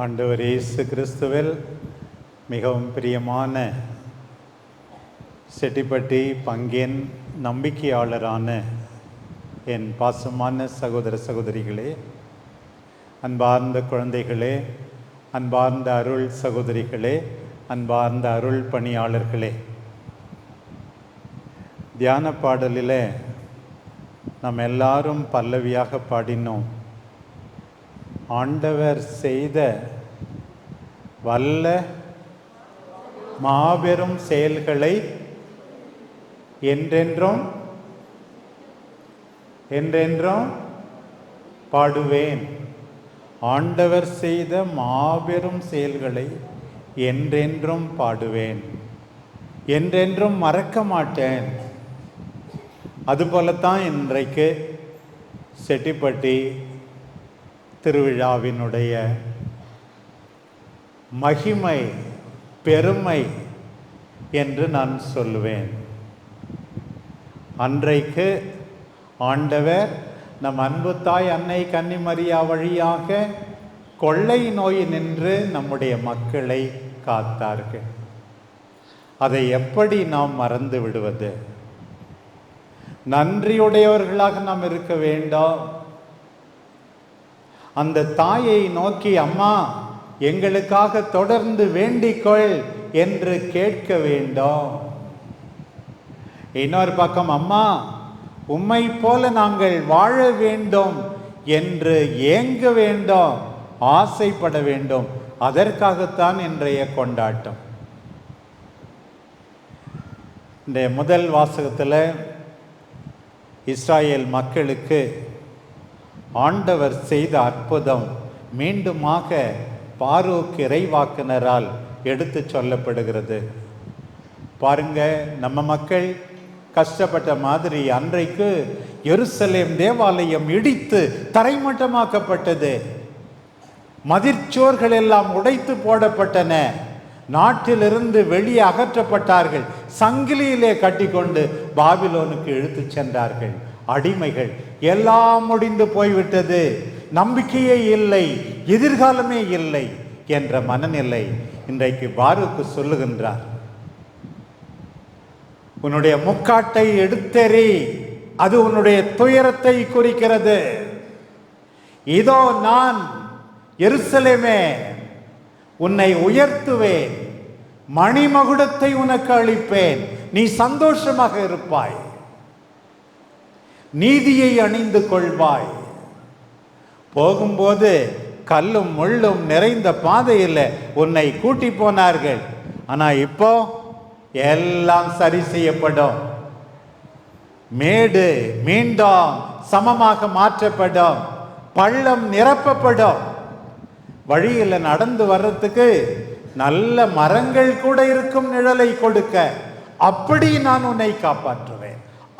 ஆண்டவர் இயேசு கிறிஸ்துவில் மிகவும் பிரியமான செட்டிப்பட்டி பங்கேன் நம்பிக்கையாளரான என் பாசமான சகோதர சகோதரிகளே அன்பார்ந்த குழந்தைகளே அன்பார்ந்த அருள் சகோதரிகளே அன்பார்ந்த அருள் பணியாளர்களே. தியான பாடலில் நாம் எல்லாரும் பல்லவியாக பாடினோம். ஆண்டவர் செய்த வல்ல மாபெரும் செயல்களை என்றென்றும் என்றென்றும் பாடுவேன். ஆண்டவர் செய்த மாபெரும் செயல்களை என்றென்றும் பாடுவேன். என்றென்றும் மறக்க மாட்டேன். அதுபோலத்தான் இன்றைக்கு செட்டிப்பட்டி திருவிழாவினுடைய மகிமை பெருமை என்று நான் சொல்லுவேன். அன்றைக்கு ஆண்டவர் நம் அன்பு தாய் அன்னை கன்னிமரியா வழியாக கொள்ளை நோய் நின்று நம்முடைய மக்களை காத்தார்கள். அதை எப்படி நாம் மறந்து விடுவது? நன்றியுடையவர்களாக நாம் இருக்க வேண்டாம். அந்த தாயை நோக்கி அம்மா எங்களுக்காக தொடர்ந்து வேண்டிக்கொள் என்று கேட்க வேண்டும். இன்னொரு பக்கம் அம்மா உம்மை போல நாங்கள் வாழ வேண்டும் என்று ஏங்க வேண்டும் ஆசைப்பட வேண்டும். அதற்காகத்தான் இன்றைய கொண்டாட்டம். இந்த முதல் வாசகத்தில் இஸ்ராயேல் மக்களுக்கு ஆண்டவர் செய்த அற்புதம் மீண்டுமாக பாரூக் இறைவாக்கினரால் எடுத்து சொல்லப்படுகிறது. பாருங்க நம்ம மக்கள் கஷ்டப்பட்ட மாதிரி அன்றைக்கு எருசலேம் தேவாலயம் இடித்து தரைமட்டமாக்கப்பட்டது. மதிர்ச்சோர்கள் எல்லாம் உடைத்து போடப்பட்டன. நாட்டிலிருந்து வெளியே அகற்றப்பட்டார்கள். சங்கிலியிலே கட்டிக்கொண்டு பாபிலோனுக்கு இழுத்துச் சென்றார்கள். அடிமைகள். எல்லாம் முடிந்து போய்விட்டது. நம்பிக்கையே இல்லை. எதிர்காலமே இல்லை என்ற மனநிலை இன்றைக்கு பாருக்கு சொல்லுகின்றார். உன்னுடைய முக்காட்டை எடுத்தெறி அது உன்னுடைய துயரத்தை குறிக்கிறது. இதோ நான் எருசலேமே உன்னை உயர்த்துவேன். மணிமகுடத்தை உனக்கு அளிப்பேன். நீ சந்தோஷமாக இருப்பாய். நீதியை அணிந்து கொள்வாய். போகும்போது கல்லும் முள்ளும் நிறைந்த பாதையில் உன்னை கூட்டி போனார்கள். ஆனால் இப்போ எல்லாம் சரி செய்யப்படும். மேடு மீண்டும் சமமாக மாற்றப்படும். பள்ளம் நிரப்பப்படும். வழியில் நடந்து வர்றதுக்கு நல்ல மரங்கள் கூட இருக்கும் நிழலை கொடுக்க. அப்படி நான் உன்னை காப்பாற்றுவேன்.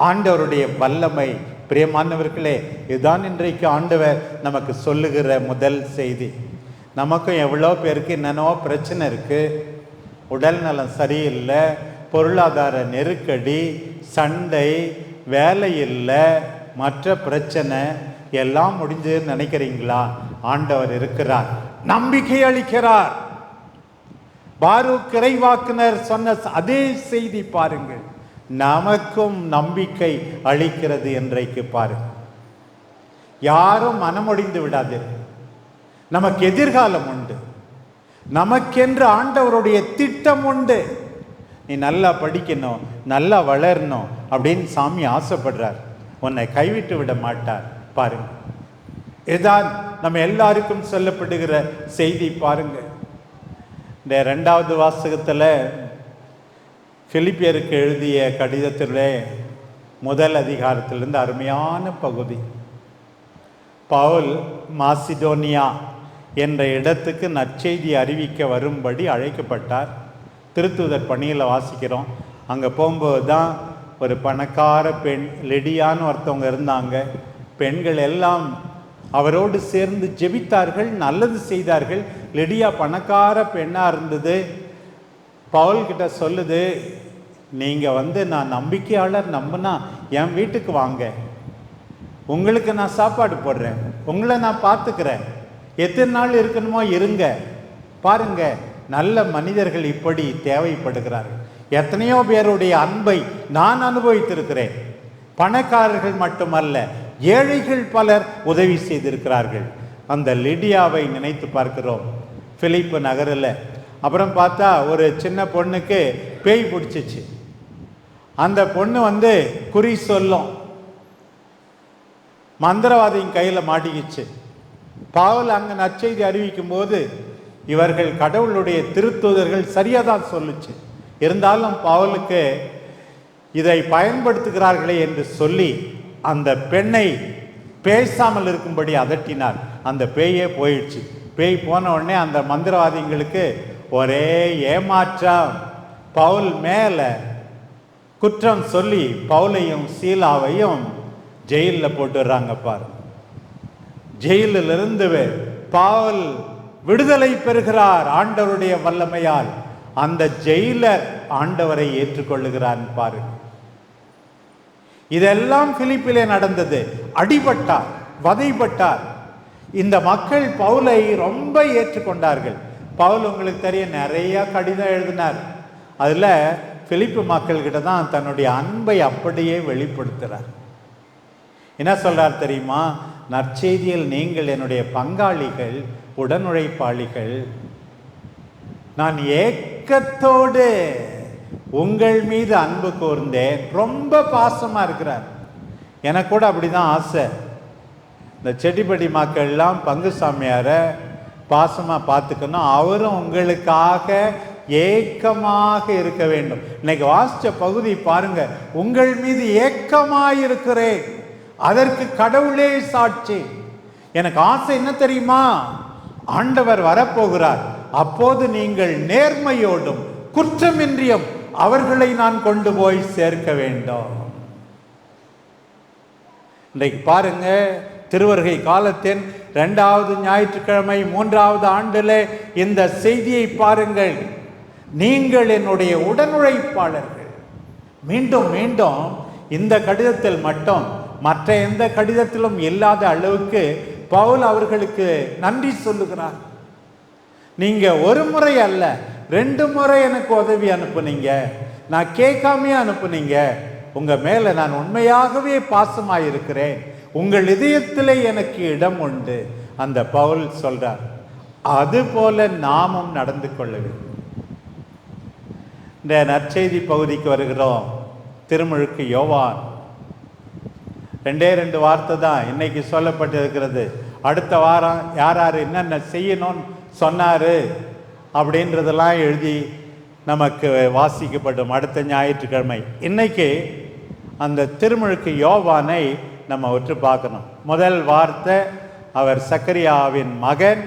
ஆண்டவருடைய வல்லமை. பிரியமானவர்களே இதுதான் இன்றைக்கு ஆண்டவர் நமக்கு சொல்லுகிற முதல் செய்தி. நமக்கும் எவ்வளோ பேருக்கு என்னென்னவோ பிரச்சனை இருக்குது உடல் நலம் சரியில்லை பொருளாதார நெருக்கடி சண்டை வேலை இல்லை மற்ற பிரச்சனை எல்லாம் முடிஞ்சதுன்னு நினைக்கிறீங்களா? ஆண்டவர் இருக்கிறார். நம்பிக்கை அளிக்கிறார். பாரு கிரைவாக்குனர் சொன்ன அதே செய்தி பாருங்கள். நமக்கும் நம்பிக்கை அளிக்கிறது என்றைக்கு பாரு. யாரும் மனமொடிந்து விடாது நமக்கு எதிர்காலம் உண்டு. நமக்கென்று ஆண்டவருடைய திட்டம் உண்டு. நீ நல்லா படிக்கணும் நல்லா வளரணும் அப்படின்னு சாமி ஆசைப்படுறார். உன்னை கைவிட்டு விட மாட்டார். பாருங்க. இதுதான் நம்ம எல்லாருக்கும் சொல்லப்படுகிற செய்தி பாருங்க. இந்த ரெண்டாவது வாசகத்தில் பிலிப்பியருக்கு எழுதிய கடிதத்திலே முதல் அதிகாரத்திலிருந்து அருமையான பகுதி. பவுல் மாசிடோனியா என்ற இடத்துக்கு நற்செய்தி அறிவிக்க வரும்படி அழைக்கப்பட்டார். திருத்துதர் பணியில் வாசிக்கிறோம். அங்கே போகும்போது தான் ஒரு பணக்கார பெண் லெடியான்னு ஒருத்தவங்க இருந்தாங்க. பெண்கள் எல்லாம் அவரோடு சேர்ந்து ஜெபித்தார்கள் நல்லது செய்தார்கள். லெடியா பணக்கார பெண்ணாக இருந்தது. பவுல் கிட்ட சொல்லுது நீங்கள் வந்து நான் நம்பிக்கையாளர் நம்பினா என் வீட்டுக்கு வாங்க. உங்களுக்கு நான் சாப்பாடு போடுறேன். உங்களை நான் பார்த்துக்கிறேன். எத்தனை நாள் இருக்கணுமோ இருங்க. பாருங்க நல்ல மனிதர்கள் இப்படி தேவைப்படுகிறார்கள். எத்தனையோ பேருடைய அன்பை நான் அனுபவித்திருக்கிறேன். பணக்காரர்கள் மட்டுமல்ல ஏழைகள் பலர் உதவி செய்திருக்கிறார்கள். அந்த லிடியாவை நினைத்து பார்க்கிறோம். பிலிப்பு நகரில் அப்புறம் பார்த்தா ஒரு சின்ன பொண்ணுக்கு பேய் பிடிச்சிச்சு. அந்த பொண்ணு வந்து குறி சொல்லும். மந்திரவாதியின் கையில் மாட்டிக்கிச்சு. பாவல் அங்கே நற்செய்தி அறிவிக்கும் போது இவர்கள் கடவுளுடைய திருத்துதர்கள் சரியாக தான் சொல்லுச்சு. இருந்தாலும் பவுலுக்கு இதை பயன்படுத்துகிறார்களே என்று சொல்லி அந்த பெண்ணை பேசாமல் இருக்கும்படி அதட்டினார். அந்த பேயே போயிடுச்சு. பேய் போன உடனே அந்த மந்திரவாதிங்களுக்கு ஒரே ஏமாற்றம். பவுல் மேலே குற்றம் சொல்லி பவுலையும் சீலாவையும் ஜெயிலில் போட்டுடுறாங்க பாரு. ஜெயிலிலிருந்து பவுல் விடுதலை பெறுகிறார் ஆண்டவருடைய வல்லமையால். அந்த ஜெயிலர் ஆண்டவரை ஏற்றுக்கொள்ளுகிறான் பாரு. இதெல்லாம் பிலிப்பிலே நடந்தது. அடிபட்டார் வதைப்பட்டார். இந்த மக்கள் பவுலை ரொம்ப ஏற்றுக்கொண்டார்கள். பவுல் உங்களுக்கு தெரியும் நிறையா கடிதம் எழுதினார். அதில் பிலிப்பு மக்கள்கிட்ட தான் தன்னுடைய அன்பை அப்படியே வெளிப்படுத்துகிறார் என்ன சொல்கிறார் தெரியுமா? நற்செய்தியில் நீங்கள் என்னுடைய பங்காளிகள் உடனுழைப்பாளிகள் நான் ஏக்கத்தோடு உங்கள் மீது அன்பு கூர்ந்தேன். ரொம்ப பாசமாக இருக்கிறார். எனக்கு கூட அப்படிதான் ஆசை. இந்த செட்டிப்படி மக்கள்லாம் பங்கு சாமியாரை பாசமாக பார்த்துக்கணும். அவரும் உங்களுக்காக ஏக்கமாக இருக்க வேண்டும். இன்னைக்கு வாசிச்ச பகுதி பாருங்க. உங்கள் மீது ஏக்கமாக இருக்கிறேன் அதற்கு கடவுளே சாட்சி. எனக்கு ஆசை என்ன தெரியுமா? ஆண்டவர் வரப்போகிறார். அப்போது நீங்கள் நேர்மையோடும் குற்றமின்றியும் அவர்களை நான் கொண்டு போய் சேர்க்க வேண்டும். இன்றைக்கு பாருங்க. திருவருகை காலத்தின் ரெண்டாவது ஞாயிற்றுக்கிழமை மூன்றாவது ஆண்டில் இந்த செய்தியை பாருங்கள். நீங்கள் என்னுடைய உடனுழைப்பாளர்கள். மீண்டும் மீண்டும் இந்த கடிதத்தில் மட்டும் மற்ற எந்த கடிதத்திலும் இல்லாத அளவுக்கு பவுல் அவர்களுக்கு நன்றி சொல்லுகிறார். நீங்கள் ஒரு முறை அல்ல ரெண்டு முறை எனக்கு உதவி அனுப்புனீங்க. நான் கேட்காமையே அனுப்புனீங்க. உங்கள் மேலே நான் உண்மையாகவே பாசமாக இருக்கிறேன் உங்கள் இதயத்தில் எனக்கு இடம் உண்டு. அந்த பவுல் சொல்றார் அதுபோல நாமும் நடந்து கொள்ள வேண்டும் இந்த நற்செய்தி பகுதிக்கு வருகிறோம். திருமுழுக்கு யோவான். ரெண்டே ரெண்டு வார்த்தை தான் இன்னைக்கு சொல்லப்பட்டிருக்கிறது. அடுத்த வாரம் யார் யார் என்னென்ன செய்யணும்னு சொன்னார் அப்படின்றதெல்லாம் எழுதி நமக்கு வாசிக்கப்படும் அடுத்த ஞாயிற்றுக்கிழமை. இன்னைக்கு அந்த திருமுழுக்கு யோவானை நம்ம உற்று பார்க்கணும். முதல் வார்த்தை அவர் சக்கரியாவின் மகன்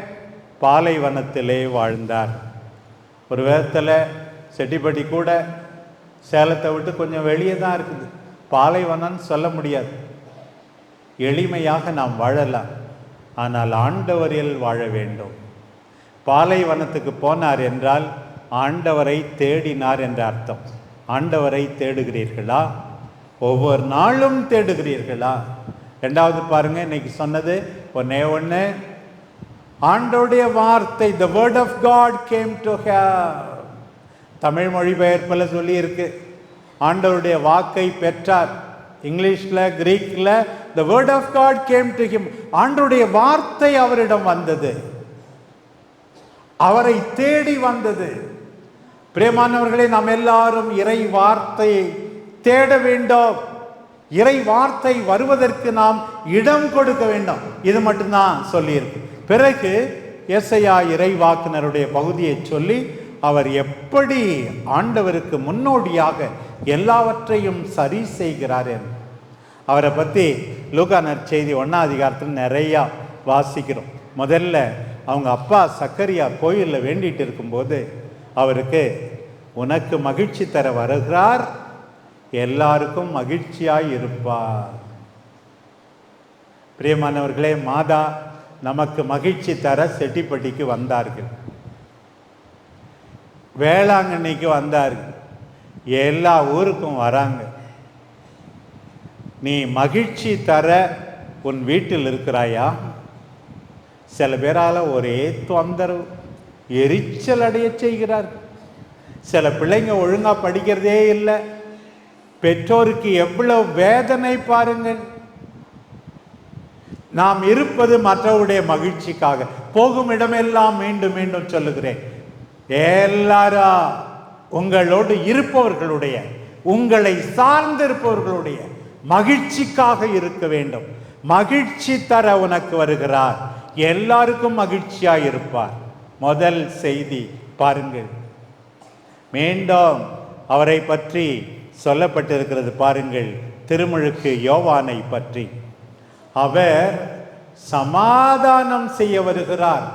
பாலைவனத்திலே வாழ்ந்தார். ஒரு விதத்தில் செட்டிப்பட்டி கூட சேலத்தை விட்டு கொஞ்சம் வெளியே தான் இருக்குது. பாலைவனம்னு சொல்ல முடியாது. எளிமையாக நாம் வாழலாம். ஆனால் ஆண்டவரில் வாழ வேண்டும். பாலைவனத்துக்கு போனார் என்றால் ஆண்டவரை தேடினார் என்ற அர்த்தம். ஆண்டவரை தேடுகிறீர்களா? ஒவ்வொரு நாளும் தேடுகிறீர்களா? ரெண்டாவது பாருங்க இன்னைக்கு சொன்னது ஒன்னே ஒன்று ஆண்டோடைய வார்த்தை the word of God came to Tamil மொழிபெயர்ப்பில் சொல்லியிருக்கு. ஆண்டவருடைய வாக்கை பெற்றார். இங்கிலீஷில் கிரீக்கில் the word of God came to him ஆண்டவருடைய வார்த்தை அவரிடம் வந்தது. அவரை தேடி வந்தது. பிரியமானவர்களே நாம் எல்லாரும் இறை வார்த்தையை தேட வேண்டும். இறை வார்த்தை வருவதற்கு நாம் இடம் கொடுக்க வேண்டும். இது மட்டும்தான் சொல்லியிருக்கு. பிறகு எஸ்ஐயா இறை வாக்குனருடைய பகுதியை சொல்லி அவர் எப்படி ஆண்டவருக்கு முன்னோடியாக எல்லாவற்றையும் சரி செய்கிறார் என்று. அவரை பற்றி லூகா நற்செய்தி ஒன்றாம் அதிகாரத்தில் நிறையா வாசிக்கிறோம். முதல்ல அவங்க அப்பா சக்கரியா கோயிலில் வேண்டிட்டு இருக்கும்போது அவருக்கு உனக்கு மகிழ்ச்சி தர வருகிறார் எல்லாருக்கும் மகிழ்ச்சியாய் இருப்பார். பிரியமானவர்களே மாதா நமக்கு மகிழ்ச்சி தர செட்டிப்பட்டிக்கு வந்தார்கள். வேளாங்கண்ணிக்கு வந்தார்கள். எல்லா ஊருக்கும் வராங்க. நீ மகிழ்ச்சி தர உன் வீட்டில் இருக்கிறாயா? சில பேரால் ஒரே தொந்தரவு எரிச்சல் அடைய செய்கிறார் சில பிள்ளைங்க ஒழுங்காக படிக்கிறதே இல்லை. பெற்றோருக்கு எவ்வளவு வேதனை பாருங்கள். நாம் இருப்பது மற்றவருடைய மகிழ்ச்சிக்காக. போகும் இடமெல்லாம் மீண்டும் மீண்டும் சொல்லுகிறேன். எல்லாரா உங்களோடு இருப்பவர்களுடைய உங்களை சார்ந்திருப்பவர்களுடைய மகிழ்ச்சிக்காக இருக்க வேண்டும். மகிழ்ச்சி தர உனக்கு வருகிறார். எல்லாருக்கும் மகிழ்ச்சியா இருப்பார். முதல் செய்தி பாருங்கள். மீண்டும் அவரை பற்றி சொல்லப்பட்டிருக்கிறது பாருங்கள் திருமுழுக்கு யோவானை பற்றி. அவர் சமாதானம் செய்ய வருகிறார்.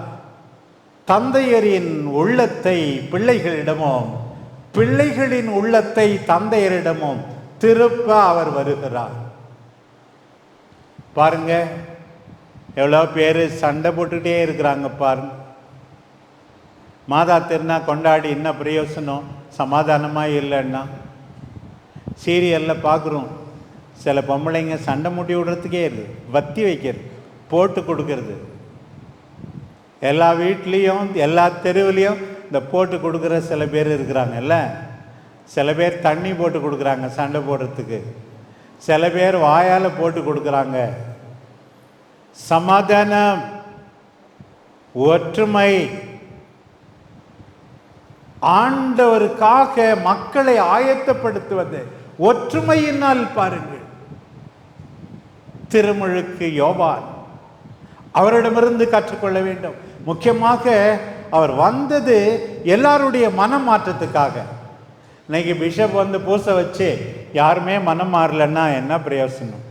தந்தையரின் உள்ளத்தை பிள்ளைகளிடமும் பிள்ளைகளின் உள்ளத்தை தந்தையரிடமும் திருப்ப அவர் வருகிறார். பாருங்க எவ்வளோ பேர் சண்டை போட்டுக்கிட்டே இருக்கிறாங்க பாருங்க. மாதா திருநா கொண்டாடி என்ன பிரயோசனம்? சமாதானமாக இல்லைன்னா. சீரியலில் பார்க்குறோம் சில பொம்பளைங்க சண்டை மூட்டி விடுறதுக்கே இருக்குது வத்தி வைக்கிறது போட்டு கொடுக்கறது. எல்லா வீட்லேயும் எல்லா தெருவுலேயும் இந்த போட்டு கொடுக்குற சில பேர் இருக்கிறாங்கல்ல. சில பேர் தண்ணி போட்டு கொடுக்குறாங்க சண்டை போடுறதுக்கு. சில பேர் வாயால் போட்டு கொடுக்குறாங்க. சமாதானம் ஒற்றுமை. ஆண்டவருக்காக மக்களை ஆயத்தப்படுத்துவது. ஒற்றுமையினால் பாருங்கள். திருமுழுக்கு யோபான் அவரிடமிருந்து கற்றுக்கொள்ள வேண்டும். முக்கியமாக அவர் வந்தது எல்லாருடைய மனம் மாற்றத்துக்காக இன்னைக்கு பிஷப் வந்து பூசை வச்சு யாருமே மனம் மாறலன்னா என்ன பிரயோசனம்?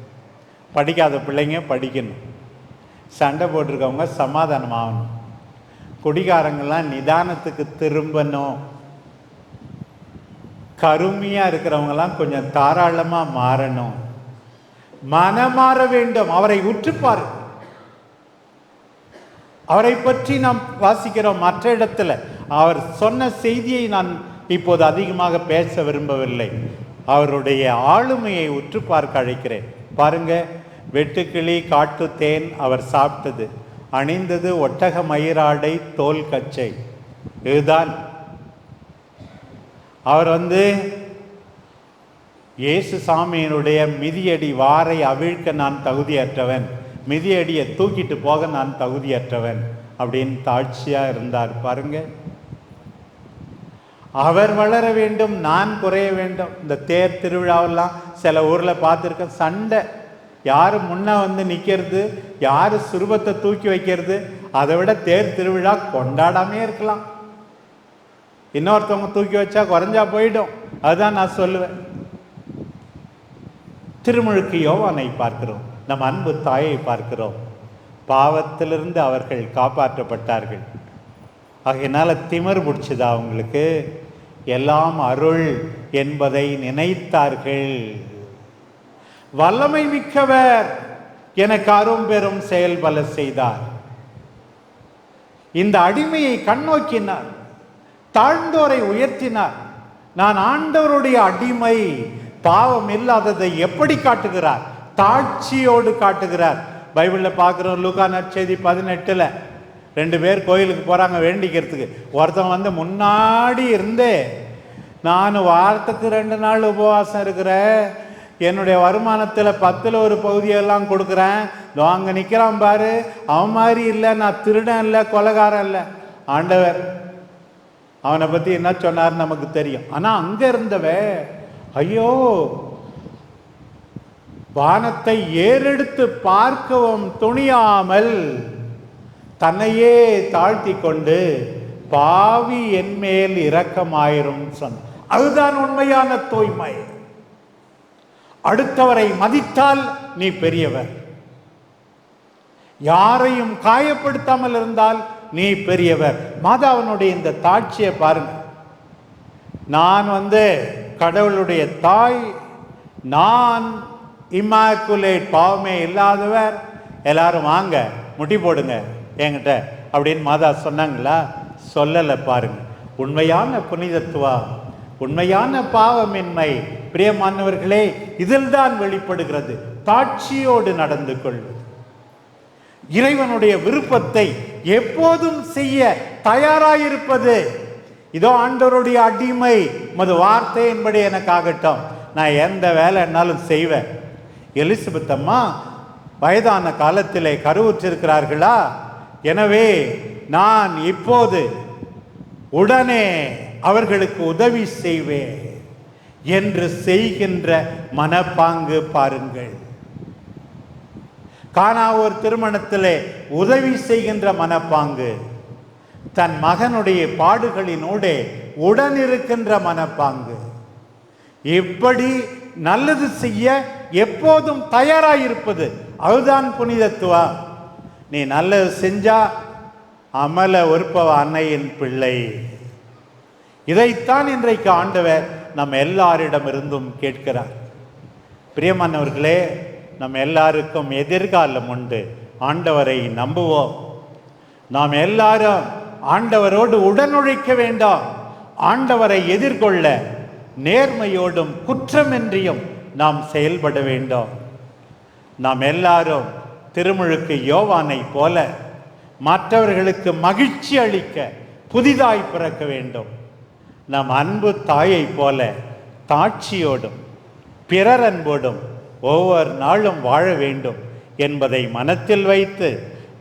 படிக்காத பிள்ளைங்க படிக்கணும். சண்டை போட்டிருக்கவங்க சமாதானம் ஆகணும் குடிகாரங்கள்லாம் நிதானத்துக்கு திரும்பணும். கருமையாக இருக்கிறவங்கெல்லாம் கொஞ்சம் தாராளமாக மாறணும். மனமாற வேண்டும். அவரை உற்றுப்பார் அவரை பற்றி நாம் வாசிக்கிறோம் மற்ற இடத்துல. அவர் சொன்ன செய்தியை நான் இப்போது அதிகமாக பேச விரும்பவில்லை. அவருடைய ஆளுமையை உற்று பார்க்க அழைக்கிறேன். பாருங்க வெட்டுக்கிளி காட்டு தேன் அவர் சாப்பிட்டது. அணிந்தது ஒட்டக மயிராடை தோல் கச்சை. இதுதான் அவர் வந்து இயேசு சாமியினுடைய மிதியடி வாரை அவிழ்க்க நான் தகுதியற்றவன். மிதியடியை தூக்கிட்டு போக நான் தகுதியற்றவன். அப்படின்னு தாழ்ச்சியாக இருந்தார். பாருங்க. அவர் வளர வேண்டும் நான் குறைய வேண்டும். இந்த தேர் திருவிழாவெல்லாம் சில ஊரில் பார்த்துருக்கேன். சண்டை. யார் முன்ன வந்து நிற்கிறது யார் சுரூபத்தை தூக்கி வைக்கிறது அதை விட தேர் திருவிழா கொண்டாடாமே இருக்கலாம். இன்னொருத்தவங்க தூக்கி வச்சா குறைஞ்சா போயிடும். அதுதான் நான் சொல்லுவேன். திருமுழுக்கு யோவானை பார்க்கிறோம். நம் அன்பு தாயை பார்க்கிறோம். பாவத்திலிருந்து அவர்கள் காப்பாற்றப்பட்டார்கள். ஆகையினால திமிர் பிடிச்சதா அவங்களுக்கு எல்லாம் அருள் என்பதை நினைத்தார்கள். வல்லமை மிக்கவர் எனக்கு அரும் பெரும் செயல் பல செய்தார். இந்த அடிமையை கண்ணோக்கினார். தாழ்ந்தோரை உயர்த்தினார். நான் ஆண்டவருடைய அடிமை பாவம் இல்லாததை எப்படி காட்டுகிறார்? தாட்சியோடு காட்டுகிறார். பைபிளில் பார்க்குறோம் லூகா நற்செய்தி பதினெட்டில். ரெண்டு பேர் கோயிலுக்கு போகிறாங்க வேண்டிக்கிறதுக்கு. ஒருத்தன் வந்து முன்னாடி இருந்தே நான் வாரத்துக்கு ரெண்டு நாள் உபவாசம் இருக்கிறேன் என்னுடைய வருமானத்தில் பத்தில் ஒரு பகுதியெல்லாம் கொடுக்குறேன். இதோ அங்கே நிற்கிறான் பாரு. அவன் மாதிரி இல்லை நான் திருடன் இல்லை கொலகாரம் இல்லை. ஆண்டவர் அவனை பற்றி என்ன சொன்னார் நமக்கு தெரியும். ஆனால் அங்கே இருந்தவ ஐயோ வானத்தை ஏறெடுத்து பார்க்கவும் துணியாமல் தன்னையே தாழ்த்தி கொண்டு பாவி என் மேல் இரக்கமாயிரும் சொன்ன அதுதான் உண்மையான தூய்மை. அடுத்தவரை மதித்தால் நீ பெரியவர். யாரையும் காயப்படுத்தாமல் இருந்தால் நீ பெரியவர். மாதாவனுடைய இந்த தாட்சியை பாருங்க. நான் வந்து கடவுளுடைய தாய் நான் இம்மாக்குலேட் பாவமே இல்லாதவர். எல்லாரும் வாங்க முட்டி போடுங்க என்கிட்ட. அப்படின்னு மாதா சொன்னாங்களா? சொல்லலை பாருங்க. உண்மையான புனிதத்துவம் உண்மையான பாவமின்மை. பிரியமானவர்களே இதில் தான் வெளிப்படுகிறது. தாட்சியோடு நடந்து கொள்வது. இறைவனுடைய விருப்பத்தை எப்போதும் செய்ய தயாராயிருப்பது. இதோ ஆண்டவருடைய அடிமை. மது வார்த்தையின்படி எனக்கு ஆகட்டும் நான் எந்த வேலைன்னாலும் செய்வேன். எலிசபெத் அம்மா வயதான காலத்திலே கருவுற்றிருக்கிறார்களா? எனவே நான் இப்போது உடனே அவர்களுக்கு உதவி செய்வேன் என்று செய்கின்ற மனப்பாங்கு பாருங்கள். காணாவோர் திருமணத்திலே உதவி செய்கின்ற மனப்பாங்கு. தன் மகனுடைய பாடுகளினோடே உடன் இருக்கின்ற மனப்பாங்கு. இப்படி நல்லது செய்ய எப்போதும் தயாராயிருப்பது அதுதான் புனிதத்துவம். நீ நல்லது செஞ்சா அமல ஒருப்பவ அன்னையின் பிள்ளை. இதைத்தான் இன்றைக்கு ஆண்டவர் நம்ம எல்லாரிடமிருந்தும் கேட்கிறார். பிரியமானவர்களே நம் எல்லாருக்கும் எதிர்காலம் உண்டு. ஆண்டவரை நம்புவோம். நாம் எல்லாரும் ஆண்டவரோடு உடனுழைக்க வேண்டாம். ஆண்டவரை எதிர்கொள்ள நேர்மையோடும் குற்றமின்றியும் நாம் செயல்பட வேண்டும். நாம் எல்லாரும் திருமுழுக்கு யோவானை போல மற்றவர்களுக்கு மகிழ்ச்சி அளிக்க புதிதாய் பிறக்க வேண்டும். நம் அன்பு தாயை போல தாட்சியோடும் பிறர் அன்போடும் ஒவ்வொரு நாளும் வாழ வேண்டும் என்பதை மனத்தில் வைத்து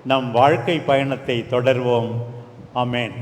நம் வாழ்க்கை பயணத்தை தொடர்வோம். அமேன்